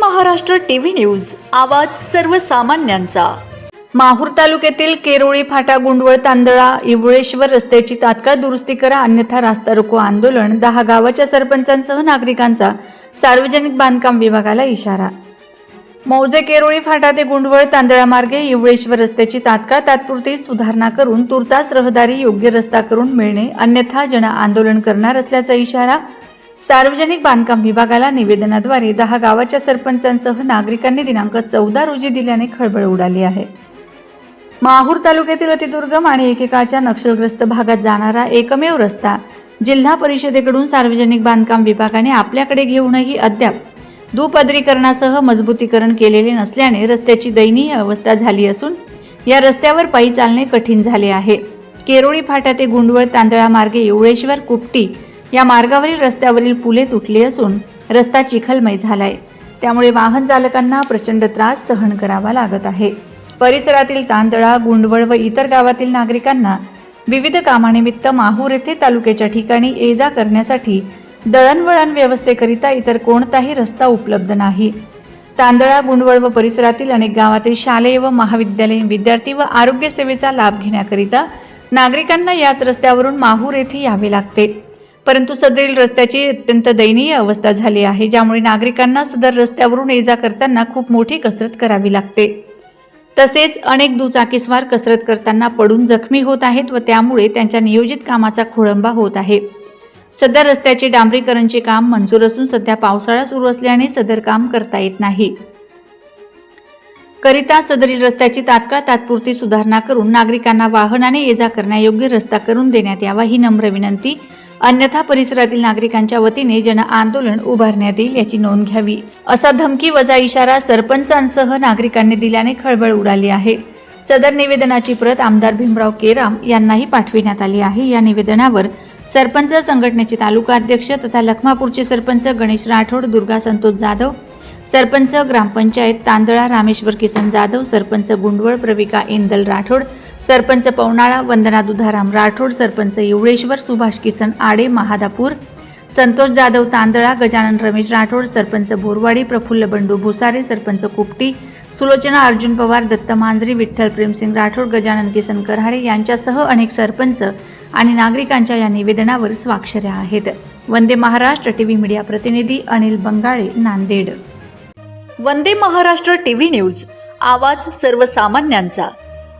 Maharashtra TV news आवाज सर्वसामान्यांचा. माहूर तालुक्यातील केरोळी फाटा गुंडवळ तांदळा इवळेश्वर रस्त्याची तात्काळ दुरुस्ती करा अन्यथा रास्ता रोको आंदोलन दहा गावाच्या सरपंचांसह नागरिकांचा सार्वजनिक बांधकाम विभागाला इशारा. मौजे केरोळी फाटा ते गुंडवळ तांदळा मार्गे इवळेश्वर रस्त्याची तात्काळ तात्पुरती सुधारणा करून तुर्तास रहदारी योग्य रस्ता करून मिळणे अन्यथा जन आंदोलन करणार असल्याचा इशारा सार्वजनिक बांधकाम विभागाला निवेदनाद्वारे दहा गावाच्या सरपंचांसह नागरिकांनी दिनांक चौदा रोजी दिल्याने खळबळ उडाली आहे. माहूर तालुक्यातील अतिदुर्गम आणि एकेकाच्या नक्षलग्रस्त भागात जाणारा एकमेव रस्ता जिल्हा परिषदेकडून सार्वजनिक बांधकाम विभागाने आपल्याकडे घेऊनही अद्याप दुपदरीकरणासह मजबूतीकरण केलेले नसल्याने रस्त्याची दयनीय अवस्था झाली असून या रस्त्यावर पायी चालणे कठीण झाले आहे. केरोळी फाटा ते गुंडवळ तांदळा मार्गे येवळेश्वर कुपटी या मार्गावरील रस्त्यावरील पुले तुटली असून रस्ता चिखलमय झालाय. त्यामुळे वाहन चालकांना प्रचंड त्रास सहन करावा लागत आहे. परिसरातील तांदळा गुंडवळ व इतर गावातील नागरिकांना विविध कामानिमित्त माहूर येथे तालुक्याच्या ठिकाणी ये जा करण्यासाठी दळणवळण व्यवस्थेकरिता इतर कोणताही रस्ता उपलब्ध नाही. तांदळा गुंडवळ व परिसरातील अनेक गावातील शालेय व महाविद्यालयीन विद्यार्थी व आरोग्य सेवेचा लाभ घेण्याकरिता नागरिकांना याच रस्त्यावरून माहूर येथे यावे लागते. परंतु सदरील रस्त्याची अत्यंत दयनीय अवस्था झाली आहे ज्यामुळे नागरिकांना सदर रस्त्यावरून ये जा करताना खूप मोठी कसरत करावी लागते. तसेच अनेक दुचाकीस्वार कसरत करताना पडून जखमी होत आहेत व त्यामुळे त्यांच्या नियोजित कामाचा खोळंबा होत आहे. सदर रस्त्याचे डांबरीकरणचे काम मंजूर असून सध्या पावसाळा सुरू असल्याने सदर काम करता येत नाही. करिता सदरील रस्त्याची तात्काळ तात्पुरती सुधारणा करून नागरिकांना वाहनाने ये जा करण्यायोग्य रस्ता करून देण्यात यावा ही नम्र विनंती अन्यथा परिसरातील नागरिकांच्या वतीने जन आंदोलन उभारण्यात येईल याची नोंद घ्यावी. असा धमकी वजा इशारा सरपंचांसह नागरिकांनी दिल्याने खळबळ उडाली आहे. सदर निवेदनाची प्रत आमदार भीमराव केराम यांनाही पाठविण्यात आली आहे. या निवेदनावर सरपंच संघटनेचे तालुका अध्यक्ष तथा लखमापूरचे सरपंच गणेश राठोड दुर्गा संतोष जाधव सरपंच ग्रामपंचायत तांदळा रामेश्वर किसन जाधव सरपंच गुंडवळ प्रविका इंदल राठोड सरपंच पवनाळा वंदना दुधाराम राठोड सरपंच येवळेश्वर सुभाष किसन आडे महादापूर संतोष जाधव तांदळा गजानन रमेश राठोड सरपंच बोरवाडी प्रफुल्ल बंडू भुसारे सरपंच कुपटी सुलोचना अर्जुन पवार दत्त मांजरी विठ्ठल प्रेमसिंग राठोड गजानन किसन कराडे यांच्यासह अनेक सरपंच आणि नागरिकांच्या या निवेदनावर स्वाक्षऱ्या आहेत. वंदे महाराष्ट्र टीव्ही मीडिया प्रतिनिधी अनिल बंगाळे नांदेड. वंदे महाराष्ट्र टीव्ही न्यूज आवाज सर्वसामान्यांचा.